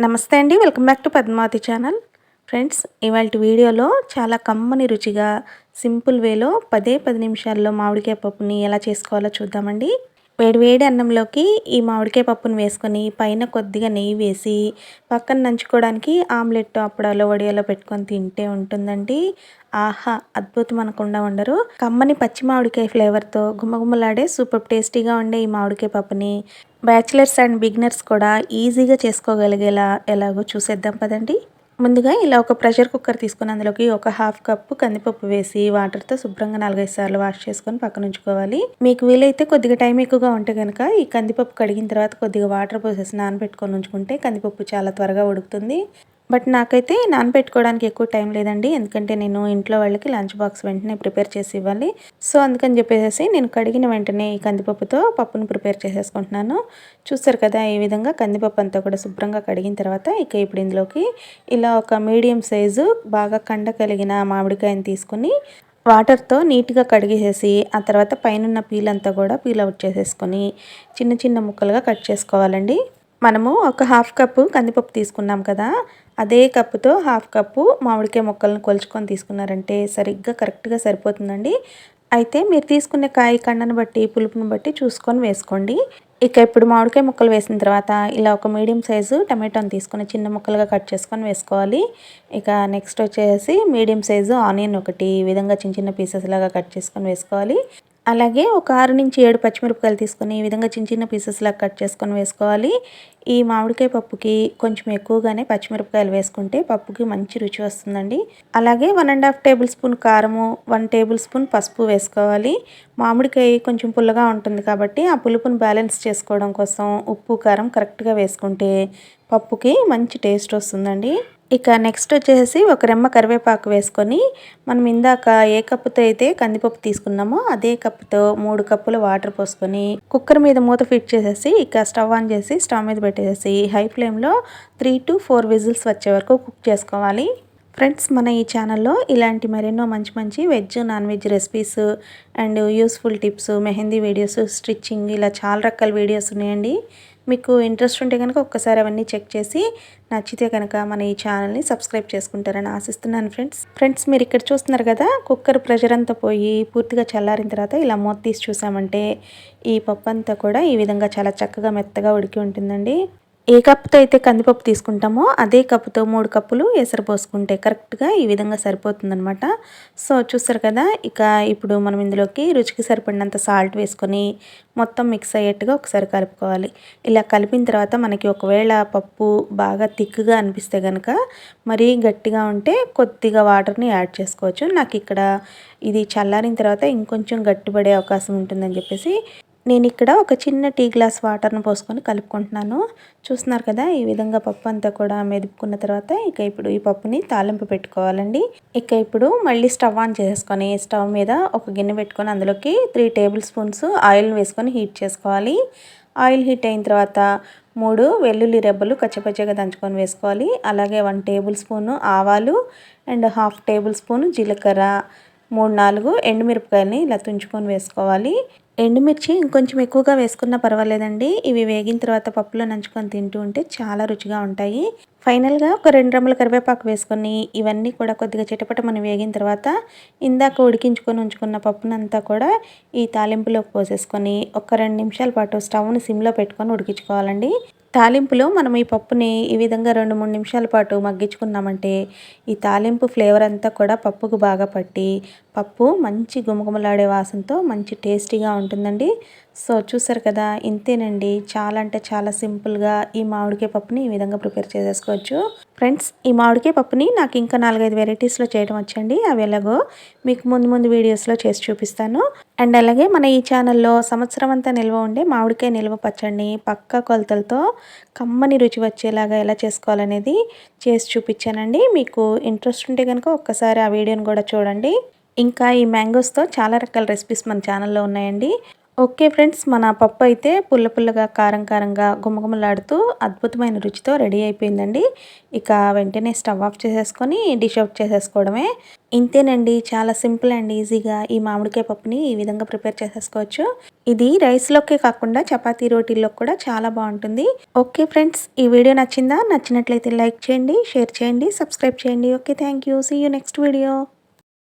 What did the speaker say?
నమస్తే అండి welcome back to Padmavathi channel. Friends ఇవాళ వీడియోలో చాలా కమ్మని రుచిగా సింపుల్ వేలో పదే పది నిమిషాల్లో మామిడికాయ పప్పుని ఎలా చేసుకోవాలో చూద్దామండి. వేడి వేడి అన్నంలోకి ఈ మామిడికాయ పప్పును వేసుకొని పైన కొద్దిగా నెయ్యి వేసి పక్కన నంచుకోవడానికి ఆమ్లెట్ అప్పుడాలో వడియాలో పెట్టుకొని తింటే ఉంటుందండి. ఆహా అద్భుతం అనకుండా ఉండరు. కమ్మని పచ్చి మామిడికాయ ఫ్లేవర్తో గుమ్మగుమ్మలాడే సూపర్ టేస్టీగా ఉండే ఈ మామిడికాయ పప్పుని బ్యాచిలర్స్ అండ్ బిగినర్స్ కూడా ఈజీగా చేసుకోగలిగేలా ఎలాగో చూసేద్దాం పదండి. ముందుగా ఇలా ఒక ప్రెషర్ కుక్కర్ తీసుకొని అందులోకి ఒక హాఫ్ కప్పు కందిపప్పు వేసి వాటర్తో శుభ్రంగా నాలుగైదు సార్లు వాష్ చేసుకొని పక్కన ఉంచుకోవాలి. మీకు వీలైతే కొద్దిగా టైం ఎక్కువగా ఉంటే కనుక ఈ కందిపప్పు కడిగిన తర్వాత కొద్దిగా వాటర్ పోసేసి నానబెట్టుకొని ఉంచుకుంటే కందిపప్పు చాలా త్వరగా ఉడుకుతుంది. బట్ నాకైతే నానబెట్టుకోవడానికి ఎక్కువ టైం లేదండి. ఎందుకంటే నేను ఇంట్లో వాళ్ళకి లంచ్ బాక్స్ వెంటనే ప్రిపేర్ చేసి ఇవ్వాలి. సో అందుకని చెప్పేసి నేను కడిగిన వెంటనే ఈ కందిపప్పుతో పప్పును ప్రిపేర్ చేసేసుకుంటున్నాను. చూస్తారు కదా ఈ విధంగా కందిపప్పు అంతా కూడా శుభ్రంగా కడిగిన తర్వాత ఇక ఇప్పుడు ఇందులోకి ఇలా ఒక మీడియం సైజు బాగా కండ కలిగిన మామిడికాయని తీసుకుని వాటర్తో నీట్గా కడిగేసేసి ఆ తర్వాత పైన పీల్ అంతా కూడా పీల్ అవుట్ చేసేసుకొని చిన్న చిన్న ముక్కలుగా కట్ చేసుకోవాలండి. మనము ఒక హాఫ్ కప్పు కందిపప్పు తీసుకున్నాం కదా అదే కప్పుతో హాఫ్ కప్పు మామిడికాయ ముక్కలను కొలుచుకొని తీసుకున్నారంటే సరిగ్గా కరెక్ట్గా సరిపోతుందండి. అయితే మీరు తీసుకునే కాయ కండను బట్టి పులుపుని బట్టి చూసుకొని వేసుకోండి. ఇక ఇప్పుడు మామిడికాయ ముక్కలు వేసిన తర్వాత ఇలా ఒక మీడియం సైజు టమాటోని తీసుకొని చిన్న ముక్కలుగా కట్ చేసుకొని వేసుకోవాలి. ఇక నెక్స్ట్ వచ్చేసి మీడియం సైజు ఆనియన్ ఒకటి ఈ విధంగా చిన్న చిన్న పీసెస్ లాగా కట్ చేసుకొని వేసుకోవాలి. అలాగే ఒక ఆరు నుంచి ఏడు పచ్చిమిరపకాయలు తీసుకొని ఈ విధంగా చిన్న చిన్న పీసెస్లా కట్ చేసుకొని వేసుకోవాలి. ఈ మామిడికాయ పప్పుకి కొంచెం ఎక్కువగానే పచ్చిమిరపకాయలు వేసుకుంటే పప్పుకి మంచి రుచి వస్తుందండి. అలాగే one and half tablespoon కారము వన్ టేబుల్ స్పూన్ పసుపు వేసుకోవాలి. మామిడికాయ కొంచెం పుల్లగా ఉంటుంది కాబట్టి ఆ పులుపును బ్యాలెన్స్ చేసుకోవడం కోసం ఉప్పు కారం కరెక్ట్గా వేసుకుంటే పప్పుకి మంచి టేస్ట్ వస్తుందండి. ఇక నెక్స్ట్ వచ్చేసి ఒక రెమ్మ కరివేపాకు వేసుకొని మనం ఇందాక ఏ కప్పుతో అయితే కందిపప్పు తీసుకున్నామో అదే కప్పుతో మూడు కప్పులు వాటర్ పోసుకొని కుక్కర్ మీద మూత ఫిట్ చేసేసి ఇక స్టవ్ ఆన్ చేసి స్టవ్ మీద పెట్టేసి హై ఫ్లేమ్లో త్రీ టు ఫోర్ విజిల్స్ వచ్చే వరకు కుక్ చేసుకోవాలి. ఫ్రెండ్స్ మన ఈ ఛానల్లో ఇలాంటి మరెన్నో మంచి మంచి veg non veg recipes and useful tips mehndi videos stitching ఇలా చాలా రకాల వీడియోస్ ఉన్నాయండి. మీకు ఇంట్రెస్ట్ ఉంటే కనుక ఒక్కసారి అవన్నీ చెక్ చేసి నచ్చితే కనుక మన ఈ ఛానల్ని సబ్స్క్రైబ్ చేసుకుంటారని ఆశిస్తున్నాను ఫ్రెండ్స్ ఫ్రెండ్స్ మీరు ఇక్కడ చూస్తున్నారు కదా కుక్కర్ ప్రెషర్ అంతా పోయి పూర్తిగా చల్లారిన తర్వాత ఇలా మూత తీసి చూసామంటే ఈ పప్పు అంతా కూడా ఈ విధంగా చాలా చక్కగా మెత్తగా ఉడికి ఉంటుందండి. ఏ కప్పుతో అయితే కందిపప్పు తీసుకుంటామో అదే కప్పుతో మూడు కప్పులు ఎసరు పోసుకుంటే కరెక్ట్గా ఈ విధంగా సరిపోతుందనమాట సో చూస్తారు కదా ఇక ఇప్పుడు మనం ఇందులోకి రుచికి సరిపడినంత సాల్ట్ వేసుకొని మొత్తం మిక్స్ అయ్యేట్టుగా ఒకసారి కలుపుకోవాలి. ఇలా కలిపిన తర్వాత మనకి ఒకవేళ పప్పు బాగా థిక్గా అనిపిస్తే కనుక మరీ గట్టిగా ఉంటే కొద్దిగా వాటర్ని యాడ్ చేసుకోవచ్చు. నాకు ఇక్కడ ఇది చల్లారిన తర్వాత ఇంకొంచెం గట్టిపడే అవకాశం ఉంటుందని చెప్పేసి నేను ఇక్కడ ఒక చిన్న టీ గ్లాస్ వాటర్ను పోసుకొని కలుపుకుంటున్నాను. చూస్తున్నారు కదా ఈ విధంగా పప్పు అంతా కూడా మెదుపుకున్న తర్వాత ఇక ఇప్పుడు ఈ పప్పుని తాలింపు పెట్టుకోవాలండి. ఇక ఇప్పుడు మళ్ళీ స్టవ్ ఆన్ చేసుకొని స్టవ్ మీద ఒక గిన్నె పెట్టుకొని అందులోకి త్రీ టేబుల్ స్పూన్స్ ఆయిల్ వేసుకొని హీట్ చేసుకోవాలి. ఆయిల్ హీట్ అయిన తర్వాత మూడు వెల్లుల్లి రెబ్బలు కచ్చపచ్చగా దంచుకొని వేసుకోవాలి. అలాగే వన్ టేబుల్ స్పూను ఆవాలు అండ్ హాఫ్ టేబుల్ స్పూన్ జీలకర్ర మూడు నాలుగు ఎండుమిరపకాయలని ఇలా తుంచుకొని వేసుకోవాలి. ఎండుమిర్చి ఇంకొంచెం ఎక్కువగా వేసుకున్నా పర్వాలేదండి. ఇవి వేగిన తర్వాత పప్పులో నంచుకొని తింటూ ఉంటే చాలా రుచిగా ఉంటాయి. ఫైనల్గా ఒక రెండు రమ్మల కరివేపాకు వేసుకొని ఇవన్నీ కూడా కొద్దిగా చిటపట మనం వేగిన తర్వాత ఇందాక ఉడికించుకొని ఉంచుకున్న పప్పునంతా కూడా ఈ తాలింపులోకి పోసేసుకొని ఒక రెండు నిమిషాల పాటు స్టవ్ని సిమ్లో పెట్టుకొని ఉడికించుకోవాలండి. తాలింపులో మనం ఈ పప్పుని ఈ విధంగా రెండు మూడు నిమిషాల పాటు మగ్గించుకున్నామంటే ఈ తాలింపు ఫ్లేవర్ అంతా కూడా పప్పుకు బాగా పట్టి పప్పు మంచి గుమగుమలాడే వాసనతో మంచి టేస్టీగా ఉంటుందండి. సో చూసారు కదా ఇంతేనండి. చాలా అంటే చాలా సింపుల్గా ఈ మామిడికాయ పప్పుని ఈ విధంగా ప్రిపేర్ చేసేసుకోవచ్చు. ఫ్రెండ్స్ ఈ మామిడికాయ పప్పుని నాకు ఇంకా నాలుగైదు వెరైటీస్లో చేయడం వచ్చండి. అవి ఎలాగో మీకు ముందు ముందు వీడియోస్లో చేసి చూపిస్తాను. అండ్ అలాగే మన ఈ ఛానల్లో సంవత్సరం అంతా నిల్వ ఉండే మామిడికాయ నిల్వ పచ్చడిని పక్క కొలతలతో కమ్మని రుచి వచ్చేలాగా ఎలా చేసుకోవాలనేది చేసి చూపించానండి. మీకు ఇంట్రెస్ట్ ఉంటే కనుక ఒక్కసారి ఆ వీడియోని కూడా చూడండి. ఇంకా ఈ మ్యాంగోస్తో చాలా రకాల రెసిపీస్ మన ఛానల్లో ఉన్నాయండి. ఓకే ఫ్రెండ్స్ మన పప్పు అయితే పుల్ల పుల్లగా కారం కారంగా గుమగుమలాడుతూ అద్భుతమైన రుచితో రెడీ అయిపోయిందండి. ఇక వెంటనే స్టవ్ ఆఫ్ చేసేసుకొని డిష్ అవుట్ చేసేసుకోవడమే. ఇంతేనండి చాలా సింపుల్ అండ్ ఈజీగా ఈ మామిడికాయ పప్పుని ఈ విధంగా ప్రిపేర్ చేసేసుకోవచ్చు. ఇది రైస్లోకే కాకుండా చపాతీ రోటీల్లో కూడా చాలా బాగుంటుంది. ఓకే ఫ్రెండ్స్ ఈ వీడియో నచ్చిందా? నచ్చినట్లయితే లైక్ చేయండి షేర్ చేయండి సబ్స్క్రైబ్ చేయండి. Okay thank you. See you next video